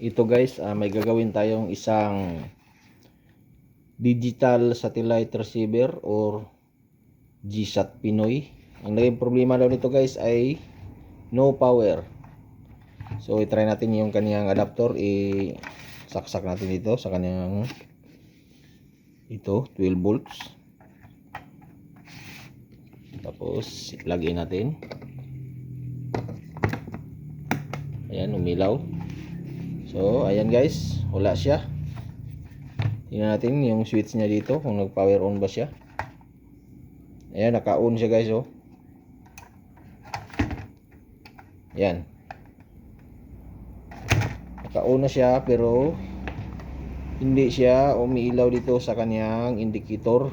ito guys, ah, may gagawin tayong isang digital satellite receiver or GSAT Pinoy. Ang naging problema daw nito guys ay no power. So i-try natin yung kaniyang adapter, i-saksak natin dito sa kaniyang ito, 12 volts. Tapos i-plug in natin. Ayan, umilaw. So, ayan guys, wala siya. Tingnan natin yung switch niya dito kung nag-power on ba siya. Ayan, naka-on siya guys, oh. Ayan. Naka-on na siya pero hindi siya umiilaw dito sa kanyang indicator.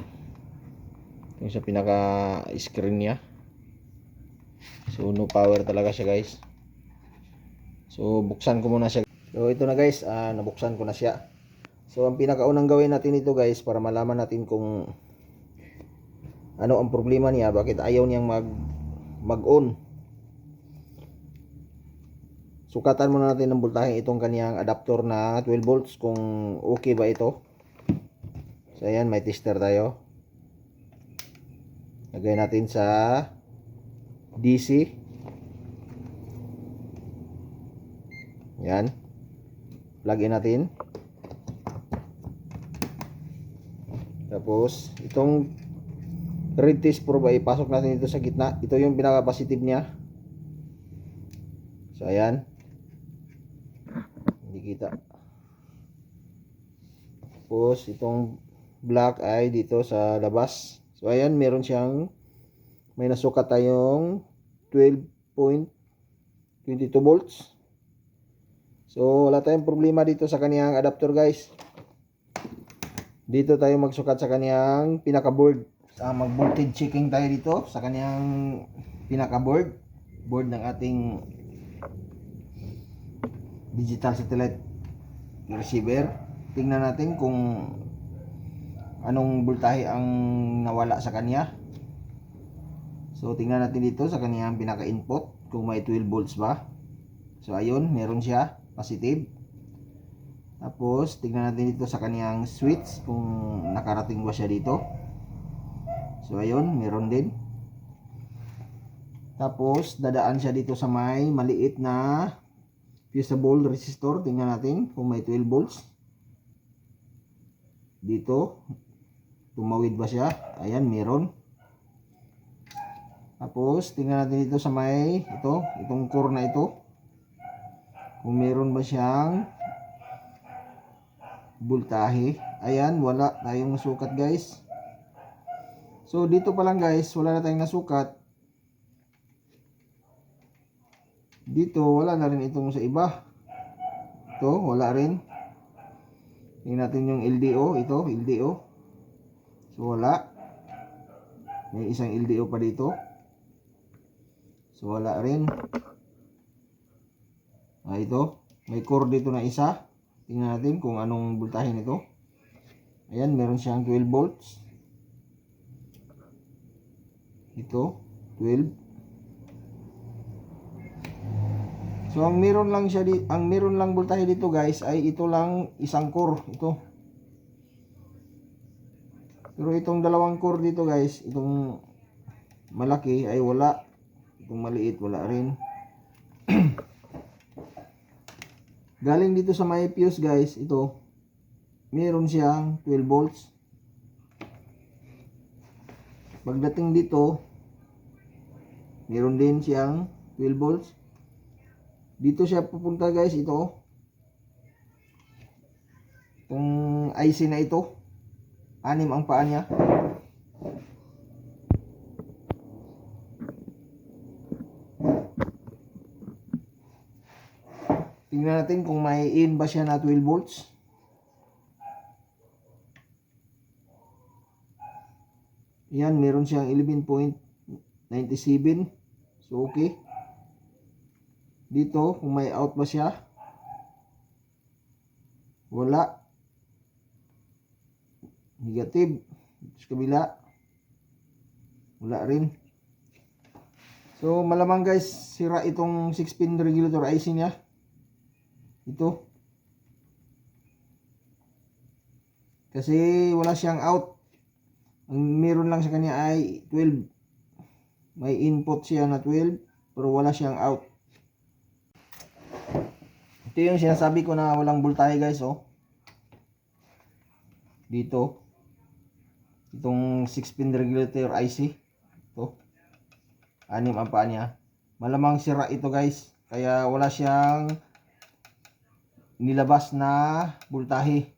Yung sa pinaka-screen niya. So, no power talaga siya guys. So, buksan ko muna siya. So, ito na guys, ah, nabuksan ko na siya. So, ang pinakaunang gawin natin ito guys para malaman natin kung ano ang problema niya, bakit ayaw niyang mag mag-on. Sukatan muna natin ng voltahe itong kaniyang adapter na 12 volts kung okay ba ito. So, ayan, may tester tayo. Lagay natin sa DC. Yan. Plug in natin. Tapos, itong red test probe ay pasok natin dito sa gitna. Ito yung pinaka-positive niya. So, ayan. Hindi kita. Tapos, itong black ay dito sa labas. So, ayan, meron siyang may nasukat tayong 12.22 volts. So, wala tayong problema dito sa kaniyang adapter, guys. Dito tayo magsukat sa kaniyang pinaka-board. Uh, mag-voltage checking tayo dito sa kaniyang pinaka-board. Board ng ating digital satellite receiver. Tingnan natin kung anong voltahe ang nawala sa kanya. So, tingnan natin dito sa kaniyang pinaka-input kung may 12 volts ba. So, ayun, meron siya positive. Tapos, tingnan natin dito sa kaniyang switch kung nakarating ba siya dito. So, ayun, meron din. Tapos, dadaan siya dito sa may maliit na fusible resistor. Tingnan natin kung may 12 volts. Dito, tumawid ba siya? Ayan, meron. Tapos, tingnan natin dito sa may, ito, itong core na ito. Kung meron ba siyang voltahe. Ayan, wala tayong nasukat guys. So, dito pa lang guys, wala na tayong nasukat. Dito, wala na rin itong sa iba. Ito, wala rin. Tingnan natin yung LDO. Ito, LDO. So, wala. May isang LDO pa dito. So, wala rin. Ah, ito. May core dito na isa. Tingnan natin kung anong voltahe nito. Ayan, meron siyang 12 volts. Ito, 12. So ang meron lang siya di, ang meron lang voltahe dito guys ay ito lang isang core, ito. Pero itong dalawang core dito guys, itong malaki ay wala. Itong maliit wala rin. Galing dito sa may fuse guys, ito. Meron siyang 12 volts. Pagdating dito, meron din siyang 12 volts. Dito siya pupunta guys, ito. Itong IC na ito. Anim ang paa niya. Tingnan natin kung may in ba siya na 12 volts. Yan, meron siyang 11.97. So, okay. Dito, kung may out ba siya. Wala. Negative. Sa kabila. Wala rin. So, malamang guys, sira itong 6-pin regulator IC niya. Ito. Kasi wala siyang out. Ang meron lang sa kanya ay 12. May input siya na 12 pero wala siyang out. Ito yung sinasabi ko na walang voltahe guys oh. Dito. Itong 6 pin regulator IC. Ito. Anim ang paa niya. Malamang sira ito guys. Kaya wala siyang nilabas na voltahe.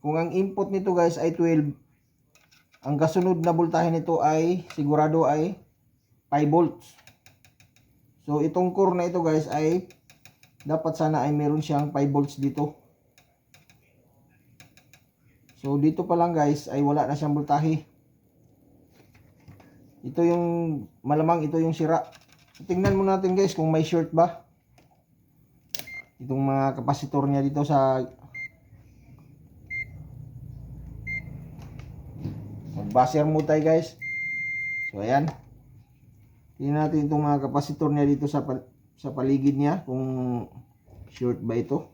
Kung ang input nito guys ay 12, ang kasunod na voltahe nito ay sigurado ay 5 volts. So itong core na ito guys ay dapat sana ay meron siyang 5 volts dito. So dito pa lang guys ay wala na siyang voltahe. Ito yung malamang ito yung sira. Tingnan mo natin guys kung may short ba. Itong mga kapasitor niya dito sa Mag-buzzer mo tayo guys. So ayan. Tingnan natin itong mga kapasitor niya dito sa pal- sa paligid niya kung short ba ito.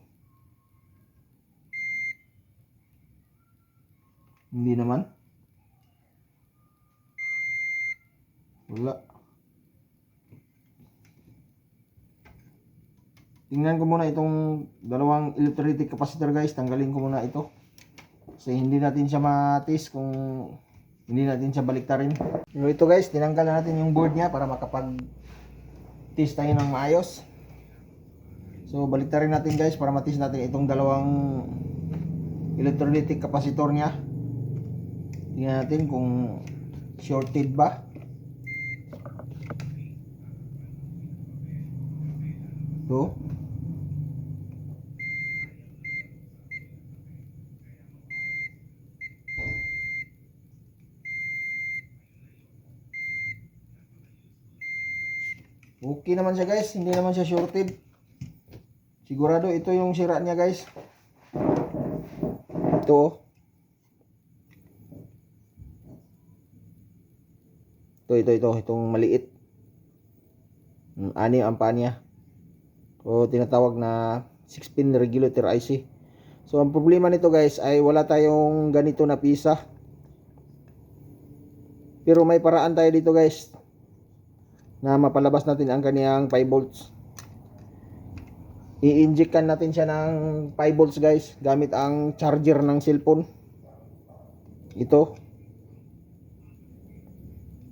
Hindi naman. Wala. Tingnan ko muna itong dalawang electrolytic capacitor guys. Tanggalin ko muna ito. Kasi hindi natin siya matis kung hindi natin siya baliktarin. Pero ito guys, tinanggal na natin yung board niya para makapag test tayo ng maayos. So baliktarin natin guys para matis natin itong dalawang electrolytic capacitor niya. Tingnan natin kung shorted ba. Ito. Naman siya guys, hindi naman siya shorted. Sigurado ito yung sira niya guys. Ito oh. Ito, ito, ito, itong maliit. Mm, Ani ang paa niya. O tinatawag na 6-pin regulator IC. So ang problema nito guys ay wala tayong ganito na pisa. Pero may paraan tayo dito guys na mapalabas natin ang kaniyang 5 volts. I-injectan natin siya ng 5 volts guys gamit ang charger ng cellphone. Ito.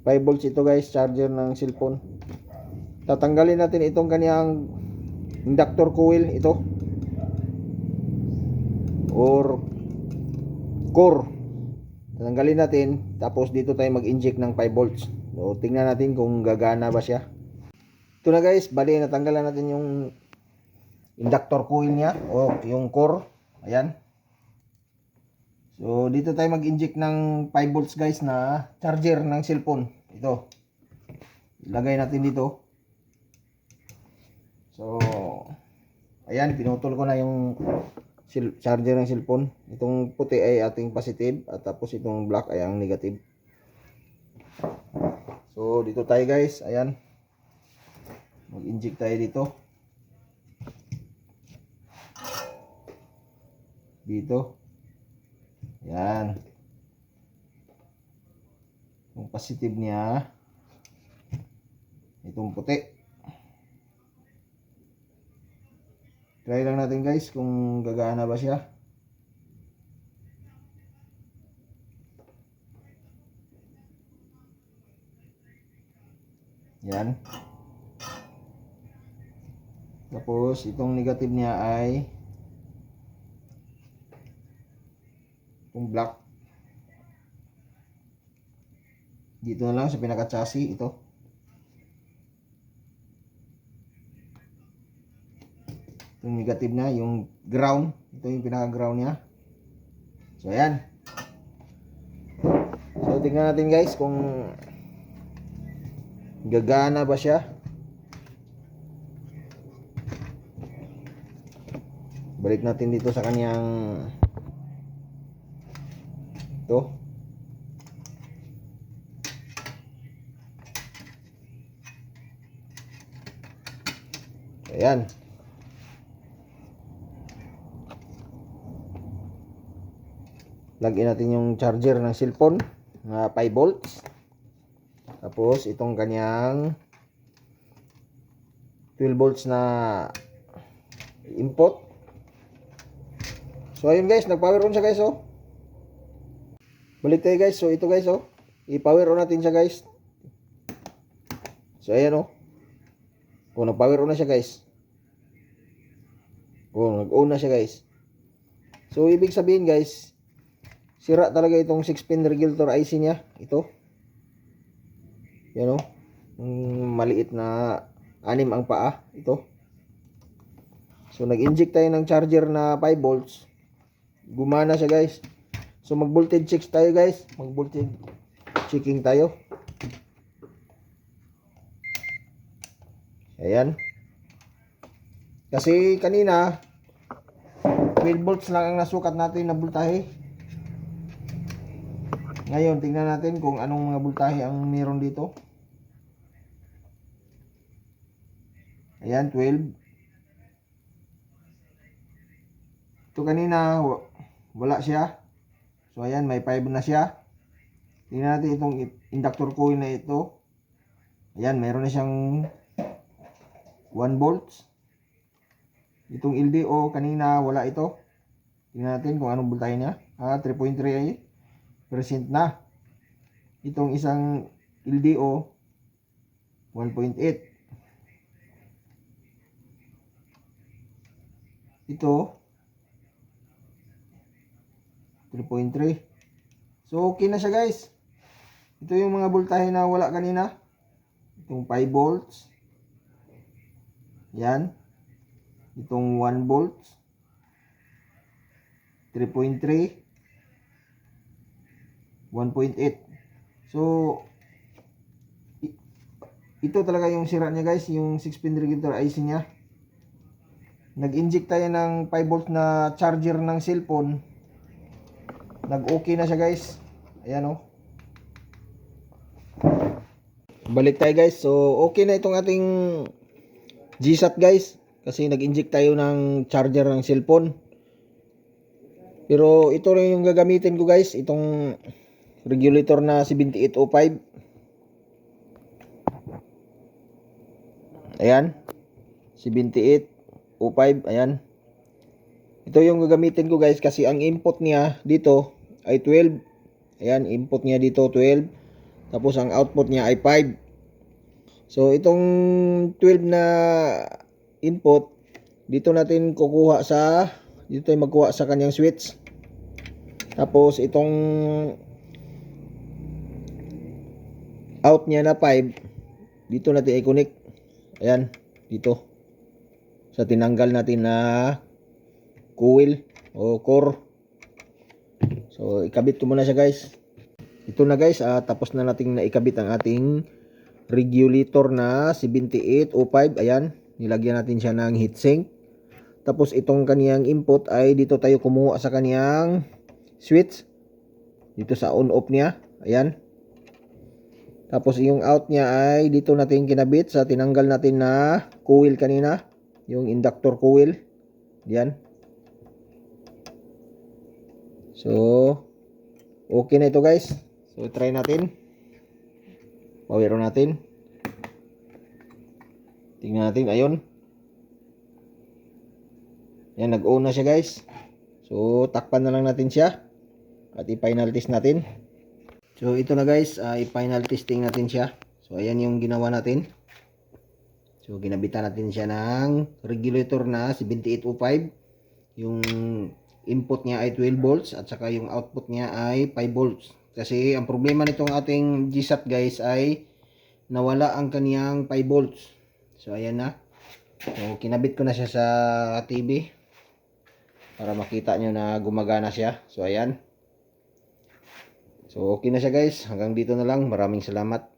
5 volts ito guys, charger ng cellphone. Tatanggalin natin itong kaniyang inductor coil ito. Or core. Tatanggalin natin tapos dito tayo mag-inject ng 5 volts. So, tingnan natin kung gagana ba siya. Ito na guys, bali natanggalan natin yung inductor coil niya o yung core. Ayan. So, dito tayo mag-inject ng 5 volts guys na charger ng cellphone. Ito. Ilagay natin dito. So, ayan, pinutol ko na yung charger ng cellphone. Itong puti ay ating positive at tapos itong black ay ang negative. So, dito tayo guys. Ayan. Mag-inject tayo dito. Dito. Ayan. Yung positive niya. Itong puti. Try lang natin guys kung gagana ba siya. Yan. Tapos, itong negative niya ay itong black. Dito na lang sa pinaka-chassis, ito. Itong negative na, yung ground. Ito yung pinaka-ground niya. So, ayan. So, tingnan natin guys kung gagana ba siya. Balik natin dito sa kanyang ito. Ayan. Lagyan natin yung charger ng cellphone na 5 volts. Tapos itong kanyang 12 volts na input. So ayun guys, nag-power on siya guys oh. Balik tayo guys. So ito guys oh. I-power on natin siya guys. So ayan oh. Kung nag-power on na siya guys. Oh, nag-on na siya guys. So ibig sabihin guys, sira talaga itong 6 pin regulator IC niya. Ito. Yan oh. Mm, maliit na anim ang paa. Ito. So nag-inject tayo ng charger na 5 volts. Gumana siya guys. So mag voltage check tayo guys. Mag voltage checking tayo. Ayan. Kasi kanina 12 volts lang ang nasukat natin na voltahe. Ngayon tingnan natin kung anong mga voltahe ang meron dito. Ayan 12. Ito kanina wa- wala siya. So ayan may 5 na siya. Tingnan natin itong inductor coil na ito. Ayan, meron na siyang 1 volts. Itong LDO kanina wala ito. Tingnan natin kung anong voltahe niya. Ah, 3.3 ay na. Itong isang LDO 1.8. Ito 3.3. So okay na siya guys. Ito yung mga voltahe na wala kanina. Itong 5 volts. Yan. Itong 1 volts. 3.3. 1.8. So, ito talaga yung sira niya guys, yung 6 pin regulator IC niya. Nag-inject tayo ng 5 volt na charger ng cellphone. Nag-okay na siya guys. Ayan oh. Balik tayo guys. So, okay na itong ating GSAT guys. Kasi nag-inject tayo ng charger ng cellphone. Pero ito rin yung gagamitin ko guys. Itong regulator na 7805. Ayan. 7805. Ayan. Ito yung gagamitin ko guys kasi ang input niya dito ay 12. Ayan, input niya dito 12. Tapos ang output niya ay 5. So itong 12 na input dito natin kukuha sa dito tayo magkuha sa kanyang switch. Tapos itong out niya na 5 dito natin i-connect. Ayan, dito. Sa tinanggal natin na coil o core. So, ikabit ko muna siya guys. Ito na guys, ah, tapos na nating naikabit ang ating regulator na 7805. Ayan, nilagyan natin siya ng heatsink. Tapos itong kaniyang input ay dito tayo kumuha sa kaniyang switch. Dito sa on-off niya. Ayan. Tapos yung out niya ay dito natin kinabit sa tinanggal natin na coil kanina. Yung inductor coil. Yan. So, okay na ito guys. So, try natin. Power on natin. Tingnan natin. Ayun. Yan, nag-on na siya guys. So, takpan na lang natin siya. At i-final test natin. So, ito na guys. ah, i-final testing natin siya. So, ayan yung ginawa natin. So, ginabitan natin siya ng regulator na 7805. Yung input niya ay 12 volts at saka yung output niya ay 5 volts. Kasi ang problema nitong ating GSAT guys ay nawala ang kaniyang 5 volts. So ayan na. So kinabit ko na siya sa TV para makita nyo na gumagana siya. So ayan. So okay na siya guys. Hanggang dito na lang. Maraming salamat.